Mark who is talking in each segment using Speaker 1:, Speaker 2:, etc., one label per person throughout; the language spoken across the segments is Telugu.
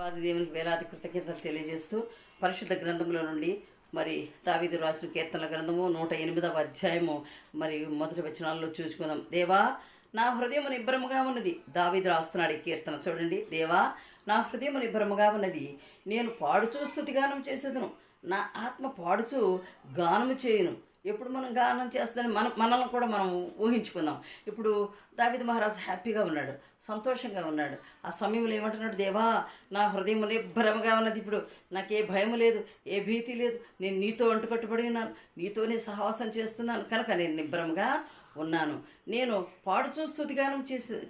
Speaker 1: ఉపాధి దేవునికి వేలాది కృతజ్ఞతలు తెలియజేస్తూ పరిశుద్ధ గ్రంథంలో నుండి మరి దావీదు రాసిన కీర్తనల గ్రంథము నూట ఎనిమిదవ అధ్యాయము. మరి మొదటి వచనాల్లో చూసుకుందాం. దేవా నా హృదయం నిబ్బరముగా ఉన్నది. దావీదు రాస్తున్నాడు ఈ కీర్తన. చూడండి. దేవా నా హృదయం నిబ్బరముగా ఉన్నది. నేను పాడుచూ స్థుతిగానం చేసేదను. నా ఆత్మ పాడుచూ గానము చేయను. ఎప్పుడు మనం గానం చేస్తుందని మన మనల్ని కూడా మనం ఊహించుకుందాం. ఇప్పుడు దావిద మహారాజు హ్యాపీగా ఉన్నాడు సంతోషంగా ఉన్నాడు. ఆ సమయంలో ఏమంటున్నాడు దేవా నా హృదయం నిబ్బరముగా ఉన్నది. ఇప్పుడు నాకు ఏ భయం లేదు ఏ భీతి లేదు. నేను నీతో అంటుకట్టుబడి ఉన్నాను నీతోనే సహవాసం చేస్తున్నాను. కనుక నేను నిబ్బరంగా ఉన్నాను. నేను పాడుచూ స్థుతిగానం చేసే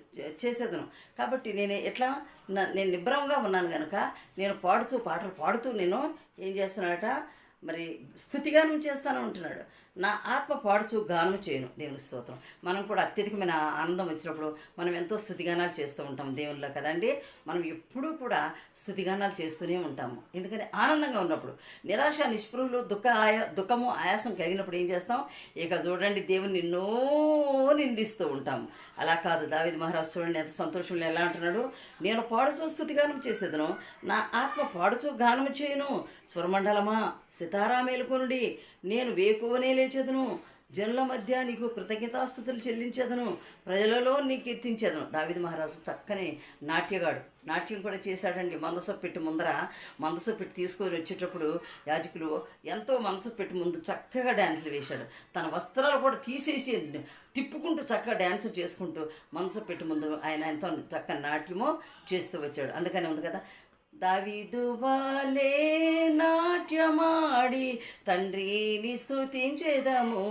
Speaker 1: చేసేదను. కాబట్టి నేను ఎట్లా? నేను నిబ్బరంగా ఉన్నాను కనుక నేను పాడుతూ పాటలు పాడుతూ నేను ఏం చేస్తున్నాడట? మరి స్థుతిగానం చేస్తాను ఉంటున్నాడు నా ఆత్మ పాడుచు గానం చేయను. దేవుని స్తోత్రం. మనం కూడా అత్యధికమైన ఆనందం వచ్చినప్పుడు మనం ఎంతో స్థుతిగానాలు చేస్తూ ఉంటాం దేవునిలో కదండి. మనం ఎప్పుడూ కూడా స్థుతిగానాలు చేస్తూనే ఉంటాము. ఎందుకని? ఆనందంగా ఉన్నప్పుడు. నిరాశ నిస్పృహలు దుఃఖ ఆయా దుఃఖము ఆయాసం కలిగినప్పుడు ఏం చేస్తాం? ఇక చూడండి దేవుని ఎన్నో నిందిస్తూ ఉంటాము. అలా కాదు. దావిద్ మహారాజు చూడండి ఎంత సంతోషంలో ఎలా అంటున్నాడు? నేను పాడుచూ స్థుతిగానం చేసేదను. నా ఆత్మ పాడుచూ గానము చేయను. స్వరమండలమా? సితారా మేలుకొనుడి. నేను వేకువనే లేచెదను జనుల మధ్య నీకు కృతజ్ఞతాస్థుతులు చెల్లించేదను. ప్రజలలో నీకు ఎత్తించేదను దావిది మహారాజు చక్కని నాట్యగాడు. నాట్యం కూడా చేశాడండి. మందస పెట్టి ముందర మందస పెట్టి తీసుకొని వచ్చేటప్పుడు యాజకులు ఎంతో మనసు పెట్టి ముందు చక్కగా డ్యాన్సులు వేశాడు. తన వస్త్రాలు కూడా తీసేసి తిప్పుకుంటూ చక్కగా డ్యాన్స్ చేసుకుంటూ మనసు పెట్టి ముందు ఆయన ఎంతో చక్కని నాట్యమో చేస్తూ వచ్చాడు. అందుకని ఉంది కదా దావిదు వాలే పాడి తండ్రిని స్తుతించేదము.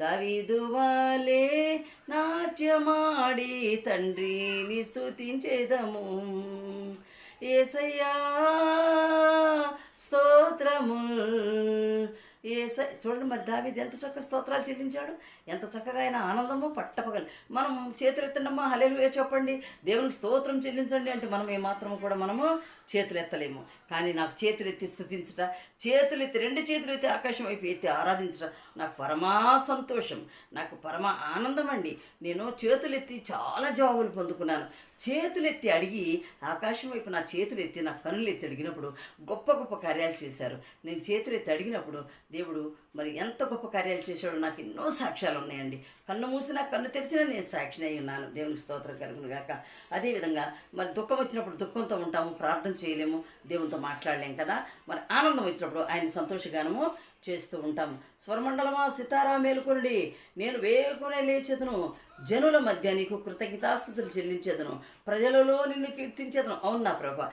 Speaker 1: దవిదువాలే నాట్యమాడి తండ్రిని స్తుతించేదము. ఏసయ్యా స్తోత్రముల్ ఏస చూడండి మరి దావీది ఎంత చక్కగా స్తోత్రాలు చెల్లించాడు. ఎంత చక్కగా ఆయన ఆనందము పట్టపగలు. మనం చేతులెత్తండమ్మా హలేలు చెప్పండి. దేవునికి స్తోత్రం చెల్లించండి అంటే మనం ఏమాత్రం కూడా మనము చేతులు ఎత్తలేము కానీ నాకు చేతులు ఎత్తి స్థుతించుట చేతులు ఎత్తి రెండు చేతులు ఎత్తి ఆకాశం వైపు ఎత్తి ఆరాధించట నాకు పరమా సంతోషం. నాకు పరమా ఆనందం అండి. నేను చేతులు ఎత్తి చాలా జవాబులు పొందుకున్నాను. చేతులు ఎత్తి అడిగి ఆకాశం వైపు నా చేతులు ఎత్తి నా కన్నులు ఎత్తి అడిగినప్పుడు గొప్ప గొప్ప కార్యాలు చేశారు. నేను చేతులు ఎత్తి అడిగినప్పుడు దేవుడు మరి ఎంత గొప్ప కార్యాలు చేశాడో నాకు ఎన్నో సాక్ష్యాలు ఉన్నాయండి. కన్ను మూసినా కన్ను తెరిచినా నేను సాక్షిని అయి ఉన్నాను. దేవునికి స్తోత్రం కలుగును గాక. అదేవిధంగా మరి దుఃఖం వచ్చినప్పుడు దుఃఖంతో ఉంటాము ప్రార్థన చేయలేము దేవునితో మాట్లాడలేం కదా. మరి ఆనందం వచ్చినప్పుడు ఆయన సంతోషగానము చేస్తూ ఉంటాము. స్వరమండలమా సితారా మేలుకొనుడి. నేను వేకునే లేచేదను. జనుల మధ్య నీకు కృతజ్ఞతాస్థుతులు చెల్లించేదను. ప్రజలలో నిన్ను కీర్తించేదను. అవును నా ప్రభా?